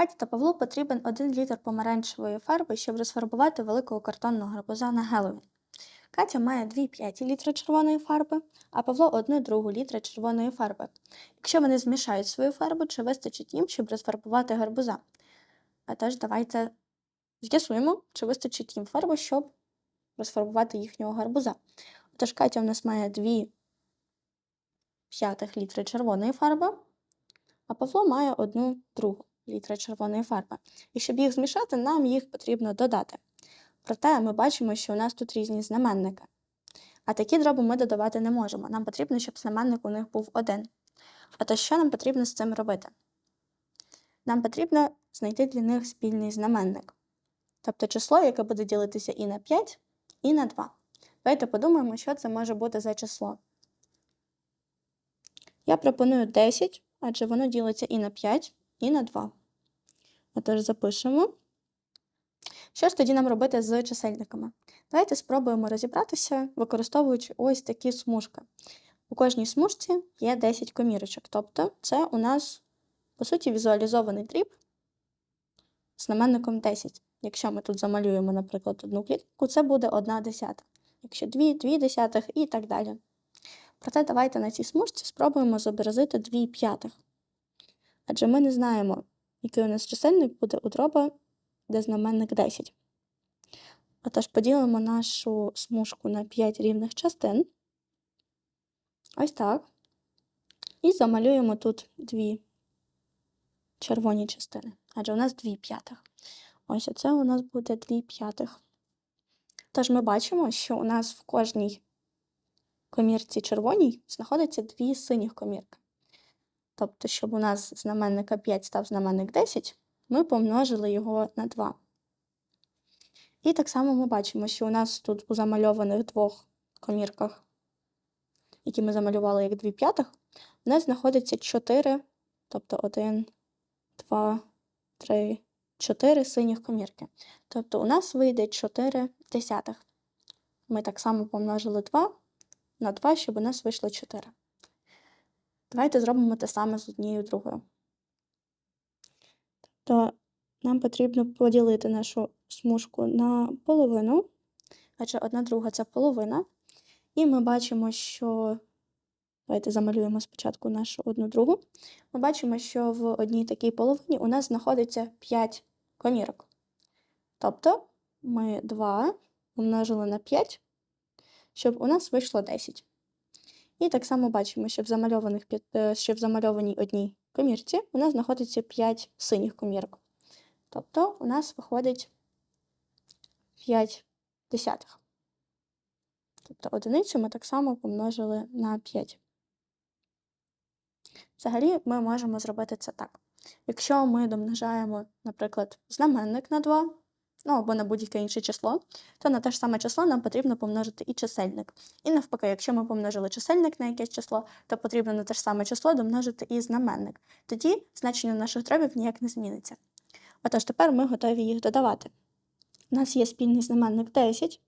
Каті та Павлу потрібен 1 літр помаранчевої фарби, щоб розфарбувати великого картонного гарбуза на Геловін. Катя має 2,5 літра червоної фарби, а Павло 1 другу літра червоної фарби. Якщо вони змішають свою фарбу, чи вистачить їм, щоб розфарбувати гарбуза? А теж давайте з'ясуємо, чи вистачить їм фарби, щоб розфарбувати їхнього гарбуза. Отож, Катя у нас має 2 п'ятих літри червоної фарби, а Павло має 1 другу літра червоної фарби. І щоб їх змішати, нам їх потрібно додати. Проте ми бачимо, що у нас тут різні знаменники. А такі дроби ми додавати не можемо. Нам потрібно, щоб знаменник у них був один. Отож, що нам потрібно з цим робити? Нам потрібно знайти для них спільний знаменник. Тобто число, яке буде ділитися і на 5, і на 2. Давайте подумаємо, що це може бути за число. Я пропоную 10, адже воно ділиться і на 5, і на 2. Отож, запишемо. Що ж тоді нам робити з чисельниками? Давайте спробуємо розібратися, використовуючи ось такі смужки. У кожній смужці є 10 комірочок, тобто це у нас, по суті, візуалізований дріб з знаменником 10. Якщо ми тут замалюємо, наприклад, одну клітку, це буде 1 десята. Якщо 2, 2 десятих і так далі. Проте давайте на цій смужці спробуємо зобразити 2 п'ятих. Адже ми не знаємо, який у нас чисельник буде у дроба, де знаменник 10. Отож, поділимо нашу смужку на 5 рівних частин. Ось так. І замалюємо тут дві червоні частини. Адже у нас 2 п'ятих. Ось оце у нас буде 2 п'ятих. Тож ми бачимо, що у нас в кожній комірці червоній знаходиться дві синіх комірки. Тобто, щоб у нас знаменника 5 став знаменник 10, ми помножили його на 2. І так само ми бачимо, що у нас тут у замальованих двох комірках, які ми замалювали як 2 п'ятих, у нас знаходиться 4, тобто 1, 2, 3, 4 синіх комірки. Тобто у нас вийде 4 десятих. Ми так само помножили 2 на 2, щоб у нас вийшло 4. Давайте зробимо те саме з однією другою. Тобто нам потрібно поділити нашу смужку на половину, адже одна друга це половина. І ми бачимо, що. Давайте замалюємо спочатку нашу одну другу. Ми бачимо, що в одній такій половині у нас знаходиться 5 комірок. Тобто ми 2 умножили на 5, щоб у нас вийшло 10. І так само бачимо, що в, замальованих, що в замальованій одній комірці у нас знаходиться 5 синіх комірок. Тобто у нас виходить 5 десятих. Тобто одиницю ми так само помножили на 5. Взагалі, ми можемо зробити це так. Якщо ми домножаємо, наприклад, знаменник на 2, ну або на будь-яке інше число, то на те ж саме число нам потрібно помножити і чисельник. І навпаки, якщо ми помножили чисельник на якесь число, то потрібно на те ж саме число домножити і знаменник. Тоді значення наших дробів ніяк не зміниться. Отож, тепер ми готові їх додавати. У нас є спільний знаменник 10,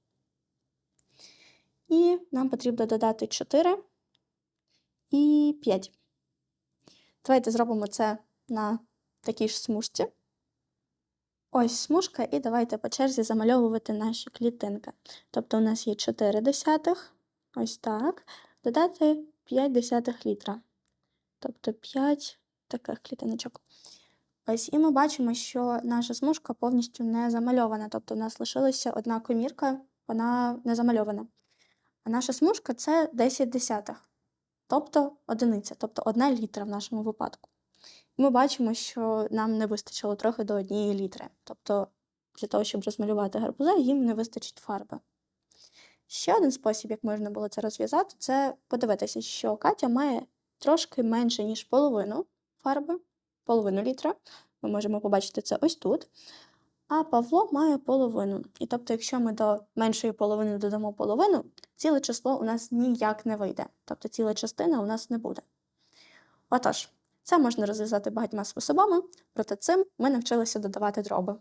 і нам потрібно додати 4 і 5. Давайте зробимо це на такій ж смужці. Ось смужка, і давайте по черзі замальовувати наші клітинки. Тобто у нас є 4 десятих, ось так, додати 5 десятих літра. Тобто 5 таких клітиночок. Ось, і ми бачимо, що наша смужка повністю не замальована. Тобто у нас лишилася одна комірка, вона не замальована. А наша смужка це 10 десятих, тобто одиниця, тобто одна літра в нашому випадку. Ми бачимо, що нам не вистачило трохи до однієї літри. Тобто, для того, щоб розмалювати гарбуза, їм не вистачить фарби. Ще один спосіб, як можна було це розв'язати, це подивитися, що Катя має трошки менше, ніж половину фарби, половину літра. Ми можемо побачити це ось тут. А Павло має половину. І тобто, якщо ми до меншої половини додамо половину, ціле число у нас ніяк не вийде. Тобто ціла частина у нас не буде. Отож, це можна розв'язати багатьма способами, проте цим ми навчилися додавати дроби.